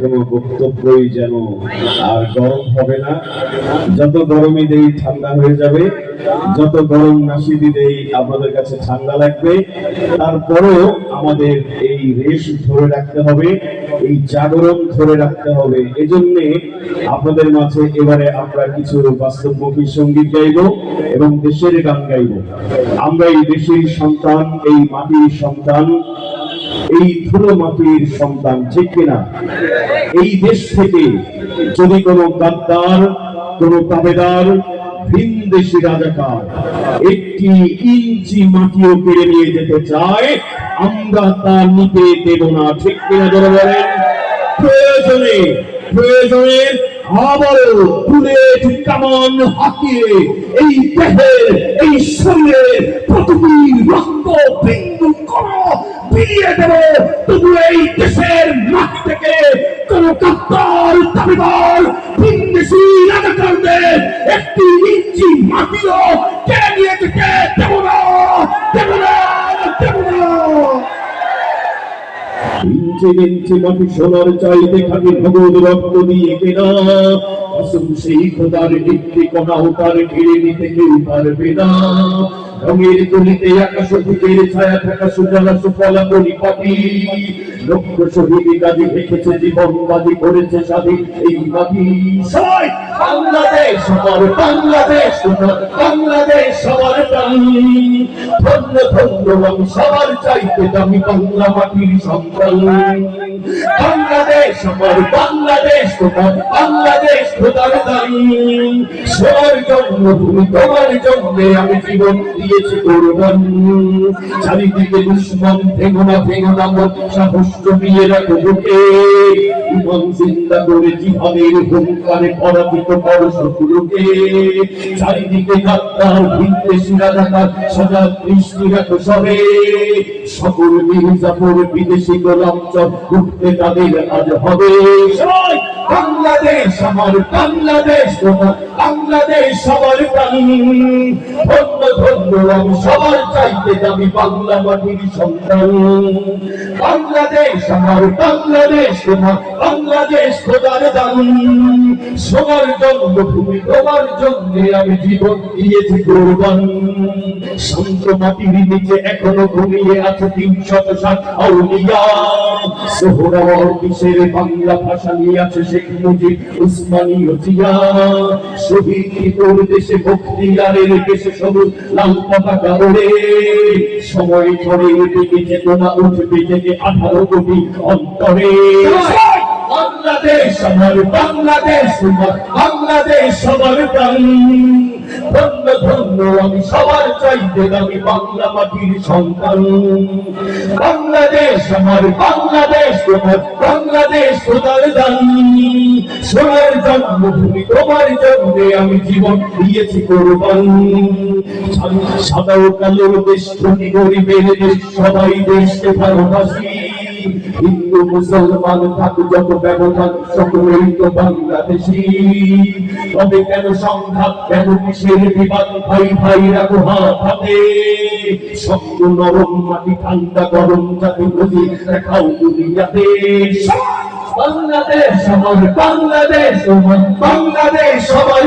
কোনো বক্তব্যই যেন আর গরম হবে না। যত গরমই দেই ঠান্ডা হয়ে যাবে, যত গরম আপনাদের কাছে ঠান্ডা লাগবে। তারপরেও আমাদের এই রেশ ধরে রাখতে হবে, এই জাগরণ ধরে রাখতে হবে। আপনাদের মাঝে এবারে আমরা কিছু বাস্তবমুখী সংগীত গাইব এবং দেশের গান গাইব। আমরা এই দেশের সন্তান, এই মাটির সন্তান। এই ধুলো মাটির সন্তান ঠিক কিনা? এই দেশ থেকে যদি কোনো গাদ্দার, কোন তাবেদার, ভিন দেশি রাজাকার একটি ইঞ্চি মাটিও কেড়ে নিয়ে যেতে চায়, আমরা তা নিতে দেব না, ঠিক কিনা বলেন? প্রয়োজনে প্রয়োজনে হাতিয়ে এই দেহের, এই শরীরের প্রতিটি রক্ত ফিরিয়ে দেব। তবু এই দেশের মাটি থেকে কোন কাপ্তার দাবিদার ভিনদেশি রাজাকারদের একটি ইঞ্চি মাটিও কেড়ে নিয়ে যেতে দেব না দেব না দেব না। ইঞ্চি ইঞ্চি মাটি সোনার রক্ত দিয়ে কেনা। সেই খোদার তার ঘিরে নিতে কেউ পারবে না। রঙের তুলিতে আকাশ বুকের ছায়া থাকা সুজলা সুফলা পরিপাটি লক্ষ শহীদ গাজী রেখেছে জীবন বাজি করেছে স্বাধীন এই মাটি। বাংলাদেশ আমার বাংলাদেশ বাংলাদেশ, সবার ধন্য ধন্য আমি সবার চাইতে দামি বাংলা মাটির সন্তান বাংলাদেশ আমার বাংলাদেশ তোমার বাংলাদেশ খোদার দানি। সবার জন্মভূমি তোমার জন্মে আমি জীবন দিয়েছি কোরবান। চারিদিকে দুশ্মন ভেঙো না ভেঙো না মত সাহস জমিয়ে রাখো বুকে। ইমান চিন্তা করে জিহাদের হুঙ্কারে পরাজিত করো শত্রুকে। চারিদিকে গাদ্দার ভিনদেশি রাজাকার সজা দৃষ্টি রাখো সবে। সকল মির্জাপুর বিদেশি গোলামচর উঠতে তাদের আজ হবে সবাই বাংলাদেশ, আমার বাংলাদেশ তোমার বাংলাদেশ সবার ধন্য ধন্য, আমি সবার চাইতে বাংলা মাটির সন্তান। বাংলাদেশ, আমার বাংলাদেশ তোমার বাংলাদেশ, খোদার দান। জন্মভূমি, তোমার আমি জীবন দিয়েছি কোরবান। শান্ত মাটির নিচে এখনও ঘুমিয়ে আছে তিনশত ষাট আউলিয়া। সোহরাওয়ার কিসের বাংলা ভাষা নিয়ে আছে শেখ মুজিব উসমানীয় জিয়া শহীদ তোর দেশে বক্তিয়ারের দেশে সবুজ লাল পতাকা ওড়ে। সময় ধরে এদিকে চেতনা উঠবে থেকে আঠারো কোটি অন্তরে। বাংলাদেশ আমার বাংলাদেশ বাংলাদেশ আমার প্রাণ। ধন্য ধন্য, আমি সবার চাইতে দামি বাংলা মাটির সন্তান। বাংলাদেশ আমার, বাংলাদেশ তোমার বাংলাদেশ তোমার দান। সোনার জন্মভূমি তোমার জন্মে আমি জীবন দিয়েছি কোরবান। সাদা ও কালো দেশ, ধনী গরিবের দেশ, সবাই দেশকে ভালোবাসি। হিন্দু, মুসলমান থাক যত ব্যবধান, সকলেই তো বাংলাদেশি। তবে কেন সংঘাত, কেন কিসের বিবাদ? ভাই ভাই রাখো হাত শক্ত নরম মাটি, ঠান্ডা গরম যাতে বুঝি দেখাও দুনিয়াতে। বাংলাদেশ আমার বাংলাদেশ বাংলাদেশ সবাই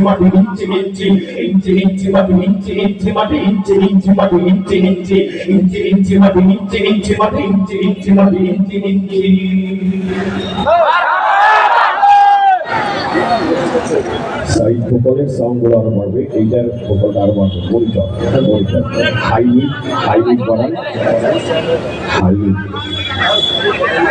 মাটি ইঞ্চি ইঞ্চি ইঞ্চি ইঞ্চি মাটি ইঞ্চি ইঞ্চি মাটি ইঞ্চি ইঞ্চি মাটি ইঞ্চি ইঞ্চি ইঞ্চি ইঞ্চি মাটি ইঞ্চি ইঞ্চি মাটি ইঞ্চি ইঞ্চি মাটি ইঞ্চি ইঞ্চি সাইড ভোকালের সাউন্ডগুলো আরও বাড়বে এইটার ভোকালটা আরও বাড়বে মনিটর মনিটর হাই হাই বাড়ান